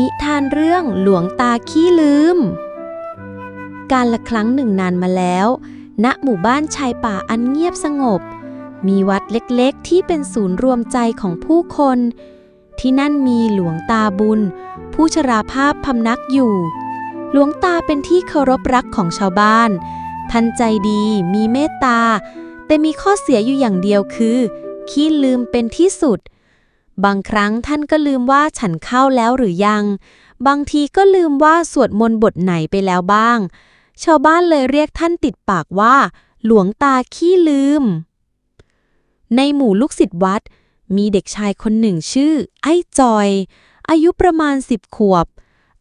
นิทานเรื่องหลวงตาขี้ลืม การละครั้งหนึ่งนานมาแล้ว ณ หมู่บ้านชายป่าอันเงียบสงบ มีวัดเล็กๆ ที่เป็นศูนย์รวมใจของผู้คน ที่นั่นมีหลวงตาบุญ ผู้ชราภาพพำนักอยู่ หลวงตาเป็นที่เคารพรักของชาวบ้าน ท่านใจดีมีเมตตา แต่มีข้อเสียอยู่อย่างเดียวคือ ขี้ลืมเป็นที่สุด บางครั้งท่านก็ลืมว่าฉันเข้าแล้วหรือยัง บางทีก็ลืมว่าสวดมนต์บทไหนไปแล้วบ้าง ชาวบ้านเลยเรียกท่านติดปากว่า หลวงตาขี้ลืม ในหมู่ลูกศิษย์วัด มีเด็กชายคนหนึ่งชื่อ ไอ้จอย อายุประมาณสิบขวบ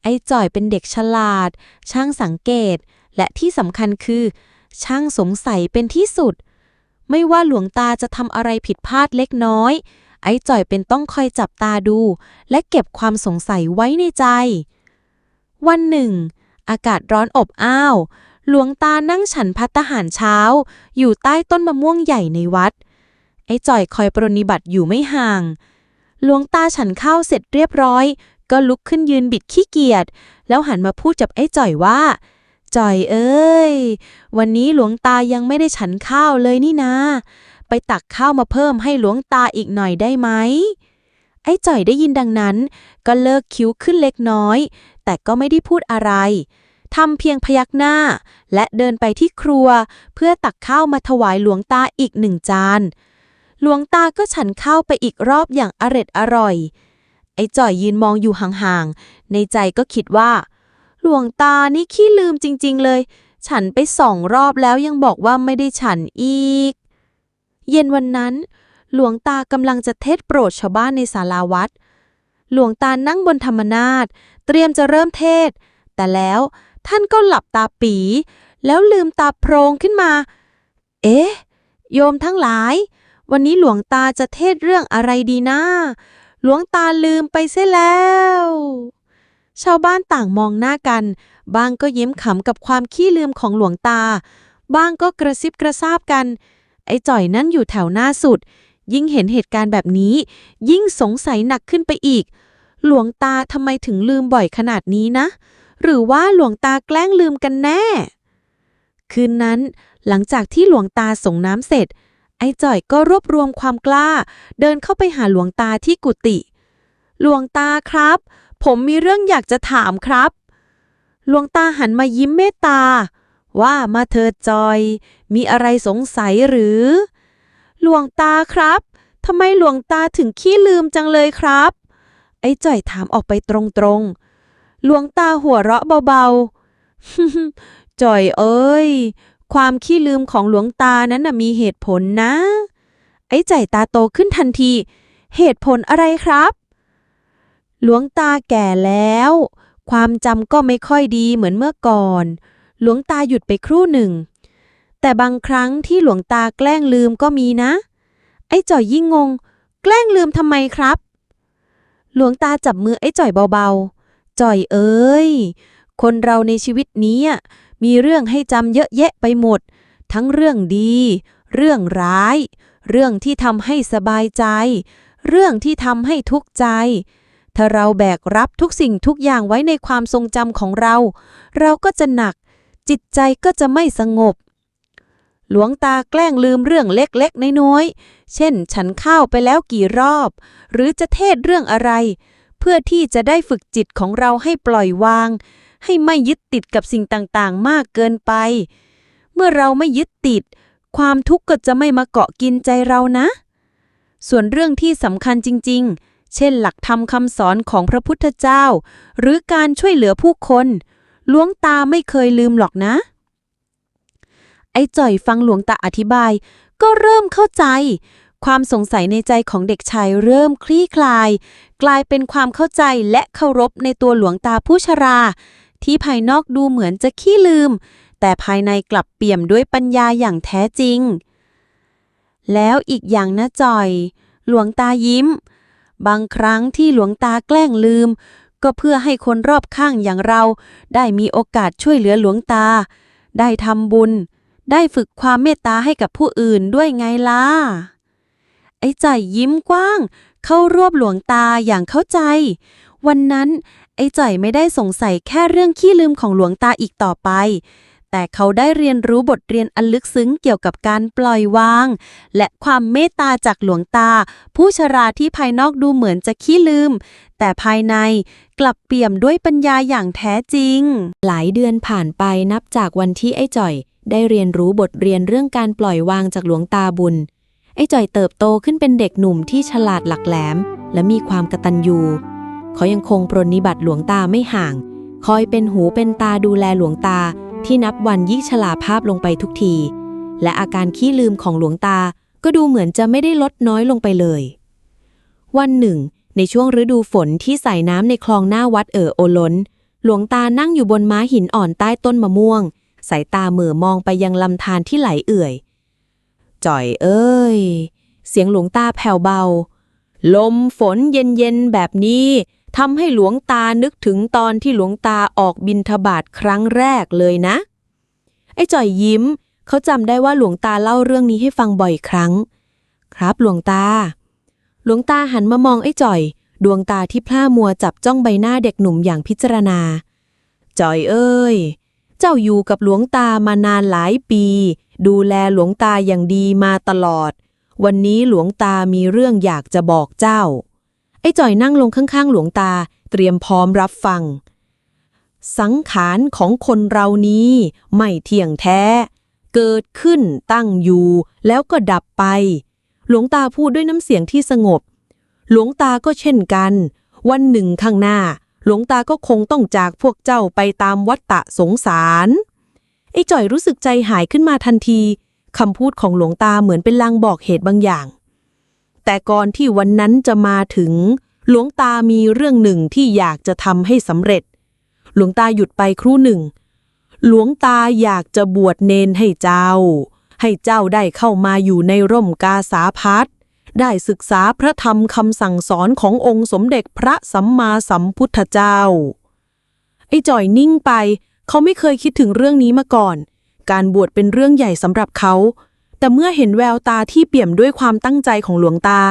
ไอ้จอยเป็นเด็กฉลาด ช่างสังเกต และที่สำคัญคือ ช่างสงสัยเป็นที่สุด ไม่ว่าหลวงตาจะทำอะไรผิดพลาดเล็กน้อย ไอ้จ่อยเป็นต้องคอยจับตาดู และเก็บความสงสัยไว้ในใจ วันหนึ่ง อากาศร้อนอบอ้าว หลวงตานั่งฉันพัตตาหารเช้า อยู่ใต้ต้นมะม่วงใหญ่ในวัด ไอ้จ่อยคอยปรนนิบัติอยู่ไม่ห่าง หลวงตาฉันข้าวเสร็จเรียบร้อย ก็ลุกขึ้นยืนบิดขี้เกียจแล้วหันมาพูดกับไอ้จ่อยว่าจ่อยเอ้ย วันนี้หลวงตายังไม่ได้ฉันข้าวเลยนี่นะ ตักข้าวมาเพิ่มให้หลวงตาอีกหน่อยได้ไหม ไอ้จ่อยได้ยินดังนั้น ก็เลิกคิ้วขึ้นเล็กน้อย แต่ก็ไม่ได้พูดอะไรทำเพียงพยักหน้า และเดินไปที่ครัว เพื่อตักข้าวมาถวายหลวงตาอีกหนึ่งจาน หลวงตาก็ฉันข้าวไปอีกรอบอย่างอร็ดอร่อย ไอ้จ่อยยืนมองอยู่ห่างๆ ในใจก็คิดว่า หลวงตานี่ขี้ลืมจริง ๆ เลย ฉันไปสองรอบแล้วยังบอกว่าไม่ได้ฉันอีก เย็นวันนั้น หลวงตากำลังจะเทศโปรดชาวบ้านในศาลาวัด หลวงตานั่งบนธรรมนาฏเตรียมจะเริ่มเทศ แต่แล้วท่านก็หลับตาปี แล้วลืมตาโพรงขึ้นมา เอ๊ะ โยมทั้งหลาย วันนี้หลวงตาจะเทศเรื่องอะไรดีนะหลวงตาลืมไปเสียแล้ว ชาวบ้านต่างมองหน้ากัน บางก็ยิ้มขำกับความขี้ลืมของหลวงตา บางก็กระซิบกระซาบกัน ไอ้จ่อยนั่นอยู่แถวหน้าสุด ยิ่งเห็นเหตุการณ์แบบนี้ ยิ่งสงสัยหนักขึ้นไปอีก หลวงตาทำไมถึงลืมบ่อยขนาดนี้นะ หรือว่าหลวงตาแกล้งลืมกันแน่ คืนนั้น หลังจากที่หลวงตาส่งน้ำเสร็จ ไอ้จ่อยก็รวบรวมความกล้า เดินเข้าไปหาหลวงตาที่กุฏิหลวงตาครับ ผมมีเรื่องอยากจะถามครับ หลวงตาหันมายิ้มเมตตา ว่ามาเถิดจอย มีอะไรสงสัยหรือ หลวงตาครับทำไมหลวงตาถึงขี้ลืมจังเลยครับ ไอ้จ่อยถามออกไปตรงๆ หลวงตาหัวเราะเบาๆ จ่อยเอ้ย ความขี้ลืมของหลวงตานั้นน่ะมีเหตุผลนะ ไอ้จ่อยตาโตขึ้นทันที เหตุผลอะไรครับ หลวงตาแก่แล้ว ความจำก็ไม่ค่อยดีเหมือนเมื่อก่อน หลวงตาหยุดไปครู่หนึ่ง แต่บางครั้งที่หลวงตาแกล้งลืมก็มีนะ ไอ้จ่อยยิ่งงง แกล้งลืมทำไมครับ หลวงตาจับมือไอ้จ่อยเบาๆ จ่อยเอ้ย คนเราในชีวิตนี้มีเรื่องให้จำเยอะแยะไปหมด ทั้งเรื่องดี เรื่องร้าย เรื่องที่ทำให้สบายใจ เรื่องที่ทำให้ทุกข์ใจถ้าเราแบกรับทุกสิ่งทุกอย่างไว้ในความทรงจำของเรา เราก็จะหนัก จิตใจก็จะไม่สงบ หลวงตาแกล้งลืมเรื่องเล็กๆน้อยๆเช่น ฉันข้าวไปแล้วกี่รอบ หรือจะเทศเรื่องอะไร เพื่อที่จะได้ฝึกจิตของเราให้ปล่อยวาง ให้ไม่ยึดติดกับสิ่งต่างๆ มากเกินไป เมื่อเราไม่ยึดติด ความทุกข์ก็จะไม่มาเกาะกินใจเรานะ ส่วนเรื่องที่สำคัญจริง ๆ เช่น หลักธรรมคำสอนของพระพุทธเจ้า หรือการช่วยเหลือผู้คน หลวงตาไม่เคยลืมหรอกนะ ไอ้จ่อยฟังหลวงตาอธิบาย ก็เริ่มเข้าใจ ความสงสัยในใจของเด็กชายเริ่มคลี่คลาย กลายเป็นความเข้าใจและเคารพในตัวหลวงตาผู้ชรา ที่ภายนอกดูเหมือนจะขี้ลืม แต่ภายในกลับเปี่ยมด้วยปัญญาอย่างแท้จริง แล้วอีกอย่างนะจอย หลวงตายิ้ม บางครั้งที่หลวงตาแกล้งลืม ก็เพื่อให้คนรอบข้างอย่างเรา ได้มีโอกาสช่วยเหลือหลวงตา ได้ทำบุญ ได้ฝึกความเมตตาให้กับผู้อื่นด้วยไงล่ะ ไอ้ใจยิ้มกว้าง เข้ารวบหลวงตาอย่างเข้าใจ วันนั้น ไอ้ใจไม่ได้สงสัยแค่เรื่องขี้ลืมของหลวงตาอีกต่อไปแต่เขาได้เรียนรู้บทเรียนอันลึกซึ้งเกี่ยวกับการปล่อยวาง และความเมตตาจากหลวงตา ผู้ชราที่ภายนอกดูเหมือนจะขี้ลืม แต่ภายใน กลับเปี่ยมด้วยปัญญาอย่างแท้จริง หลายเดือนผ่านไปนับจากวันที่ไอ้จ่อย ได้เรียนรู้บทเรียนเรื่องการปล่อยวางจากหลวงตาบุญ ไอ้จ่อยเติบโตขึ้นเป็นเด็กหนุ่มที่ฉลาดหลักแหลม และมีความกตัญญู เขายังคงปรนนิบัติหลวงตาไม่ห่าง คอยเป็นหูเป็นตาดูแลหลวงตา ที่นับวันยิ่งชราภาพลงไปทุกที และอาการขี้ลืมของหลวงตาก็ดูเหมือนจะไม่ได้ลดน้อยลงไปเลย วันหนึ่ง ในช่วงฤดูฝนที่ใส่น้ำในคลองหน้าวัดเอ่อโอล้น หลวงตานั่งอยู่บนม้าหินอ่อนใต้ต้นมะม่วง สายตาเหม่อมองไปยังลำธารที่ไหลเอื่อย จ่อยเอ้ย เสียงหลวงตาแผ่วเบา ลมฝนเย็นๆแบบนี้ทำให้หลวงตานึกถึงตอนที่หลวงตาออกบินทบาทครั้งแรกเลยนะ ไอ้จ่อยยิ้ม เขาจำได้ว่าหลวงตาเล่าเรื่องนี้ให้ฟังบ่อยครั้ง ครับหลวงตา หลวงตาหันมามองไอ้จ่อย ดวงตาที่พร่ามัวจับจ้องใบหน้าเด็กหนุ่มอย่างพิจารณา จ่อยเอ้ย เจ้าอยู่กับหลวงตามานานหลายปี ดูแลหลวงตาอย่างดีมาตลอด วันนี้หลวงตามีเรื่องอยากจะบอกเจ้า ไอ้จ่อยนั่งลงข้างๆ หลวงตาเตรียมพร้อมรับฟัง สังขารของคนเรานี้ไม่เที่ยงแท้ เกิดขึ้นตั้งอยู่แล้วก็ดับไป หลวงตาพูดด้วยน้ำเสียงที่สงบ หลวงตาก็เช่นกัน วันหนึ่งข้างหน้า หลวงตาก็คงต้องจากพวกเจ้าไปตามวัฏฏะสงสาร ไอ้จ่อยรู้สึกใจหายขึ้นมาทันทีคำพูดของหลวงตาเหมือนเป็นลางบอกเหตุบางอย่าง แต่ก่อนที่วันนั้นจะมาถึง หลวงตามีเรื่องหนึ่งที่อยากจะทำให้สำเร็จ หลวงตาหยุดไปครู่หนึ่ง หลวงตาอยากจะบวชเนนให้เจ้า ให้เจ้าได้เข้ามาอยู่ในร่มกาสาพัดได้ศึกษาพระธรรมคำสั่งสอนขององค์สมเด็จพระสัมมาสัมพุทธเจ้า ไอ้จ่อยนิ่งไป เขาไม่เคยคิดถึงเรื่องนี้มาก่อน การบวชเป็นเรื่องใหญ่สำหรับเขา แต่เมื่อเห็นแววตาที่เปี่ยมด้วยความตั้งใจของหลวงตา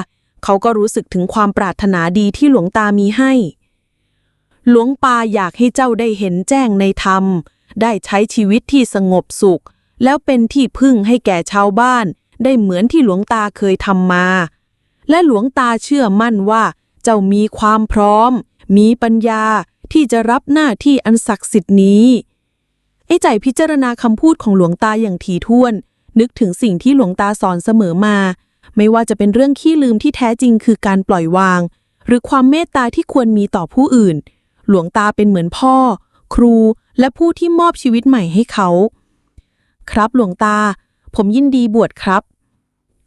เขาก็รู้สึกถึงความปรารถนาดีที่หลวงตามีให้ หลวงปาอยากให้เจ้าได้เห็นแจ้งในธรรม ได้ใช้ชีวิตที่สงบสุข แล้วเป็นที่พึ่งให้แก่ชาวบ้าน ได้เหมือนที่หลวงตาเคยทำมา และหลวงตาเชื่อมั่นว่า เจ้ามีความพร้อม มีปัญญาที่จะรับหน้าที่อันศักดิ์สิทธิ์นี้ไอ้ใจพิจารณาคำพูดของหลวงตาอย่างถี่ถ้วน นึกถึงสิ่งที่หลวงตาสอนเสมอมา ไม่ว่าจะเป็นเรื่องขี้ลืมที่แท้จริงคือการปล่อยวาง หรือความเมตตาที่ควรมีต่อผู้อื่น หลวงตาเป็นเหมือนพ่อ ครูและผู้ที่มอบชีวิตใหม่ให้เขา ครับหลวงตา ผมยินดีบวชครับ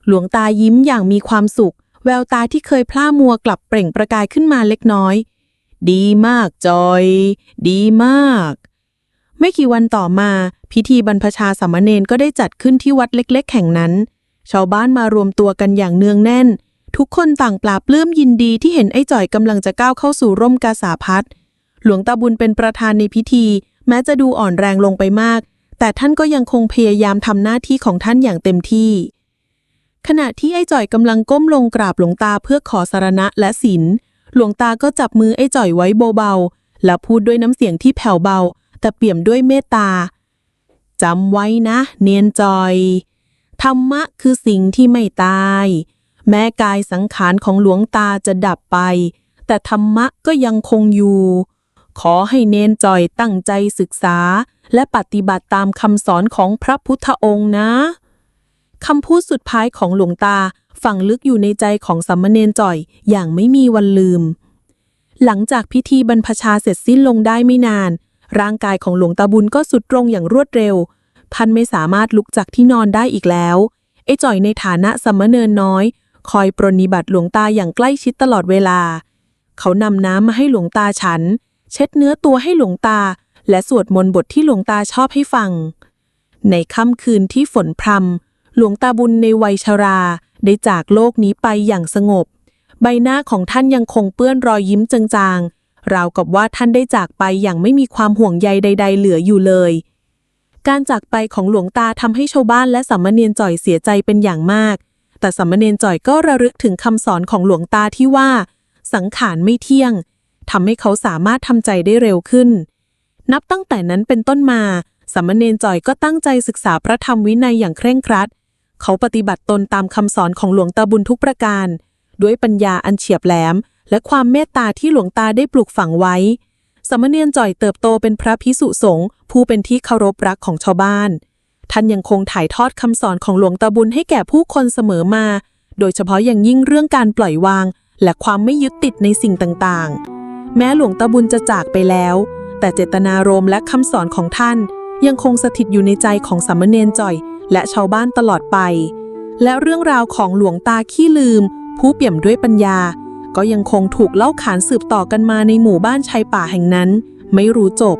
หลวงตายิ้มอย่างมีความสุข แววตาที่เคยพล่ามัวกลับเปล่งประกายขึ้นมาเล็กน้อย ดีมากจอย ดีมาก ไม่กี่วันต่อมา พิธีบรรพชาสามเณรก็ได้จัดขึ้นที่วัดเล็ก ๆ แห่งนั้น ชาวบ้านมารวมตัวกันอย่างเนืองแน่น ทุกคนต่างปราบปลื้มยินดีที่เห็นไอ้จ่อยกำลังจะก้าวเข้าสู่ร่มกาสาพัดหลวงตาบุญเป็นประธานในพิธี แม้จะดูอ่อนแรงลงไปมาก แต่ท่านก็ยังคงพยายามทำหน้าที่ของท่านอย่างเต็มที่ ขณะที่ไอ้จ่อยกำลังก้มลงกราบหลวงตาเพื่อขอสารณะและศีลหลวงตาก็จับมือไอ้จ่อยไว้เบาๆและพูดด้วยน้ำเสียงที่แผ่วเบา แต่เปี่ยมด้วยเมตตาจำไว้นะ เนียนจอย ธรรมะคือสิ่งที่ไม่ตาย แม้กายสังขารของหลวงตาจะดับไป แต่ธรรมะก็ยังคงอยู่ ขอให้เนนจอยตั้งใจศึกษา และปฏิบัติตามคำสอนของพระพุทธองค์นะคำพูดสุดท้ายของหลวงตาฝังลึกอยู่ในใจของสัมมเนนจอยอย่างไม่มีวันลืม หลังจากพิธีบรรพชาเสร็จสิ้นลงได้ไม่นาน ร่างกายของหลวงตาบุญก็สุดตรงอย่างรวดเร็วท่านไม่สามารถลุกจากที่นอนได้อีกแล้ว ไอ้จ่อยในฐานะสัมมเนนน้อย คอยปรนนิบัติหลวงตาอย่างใกล้ชิดตลอดเวลา เขานำน้ำมาให้หลวงตาฉัน เช็ดเนื้อตัวให้หลวงตา และสวดมนต์บทที่หลวงตาชอบให้ฟัง ในค่ำคืนที่ฝนพรำหลวงตาบุญในวัยชรา ได้จากโลกนี้ไปอย่างสงบ ใบหน้าของท่านยังคงเปื้อนรอยยิ้มจางๆ ราวกับว่าท่านได้จากไปอย่างไม่มีความห่วงใยใด ๆ เหลืออยู่เลย การจากไปของหลวงตาทำให้ชาวบ้านและสามเณรจ่อยเสียใจเป็นอย่างมาก แต่สามเณรจ่อยก็ระลึกถึงคำสอนของหลวงตาที่ว่า สังขารไม่เที่ยง ทำให้เขาสามารถทำใจได้เร็วขึ้น นับตั้งแต่นั้นเป็นต้นมาสามเณรจอยก็ตั้งใจศึกษาพระธรรมวินัยอย่างเคร่งครัด เขาปฏิบัติตนตามคำสอนของหลวงตาบุญทุกประการ ด้วยปัญญาอันเฉียบแหลม และความเมตตาที่หลวงตาได้ปลูกฝังไว้สามเณรจ่อยเติบโตเป็นพระพิสุสงฆ์ผู้เป็นที่เคารพรักของชาวบ้าน ท่านยังคงถ่ายทอดคำสอนของหลวงตาบุญให้แก่ผู้คนเสมอมา โดยเฉพาะอย่างยิ่งเรื่องการปล่อยวาง และความไม่ยึดติดในสิ่งต่างๆ แม้หลวงตาบุญจะจากไปแล้ว แต่เจตนารมณ์และคำสอนของท่านยังคงสถิตอยู่ในใจของสามเณรจ่อย และชาวบ้านตลอดไป และเรื่องราวของหลวงตาขี้ลืม ผู้เปี่ยมด้วยปัญญา ก็ยังคงถูกเล่าขานสืบต่อกันมาในหมู่บ้านชายป่าแห่งนั้น ไม่รู้จบ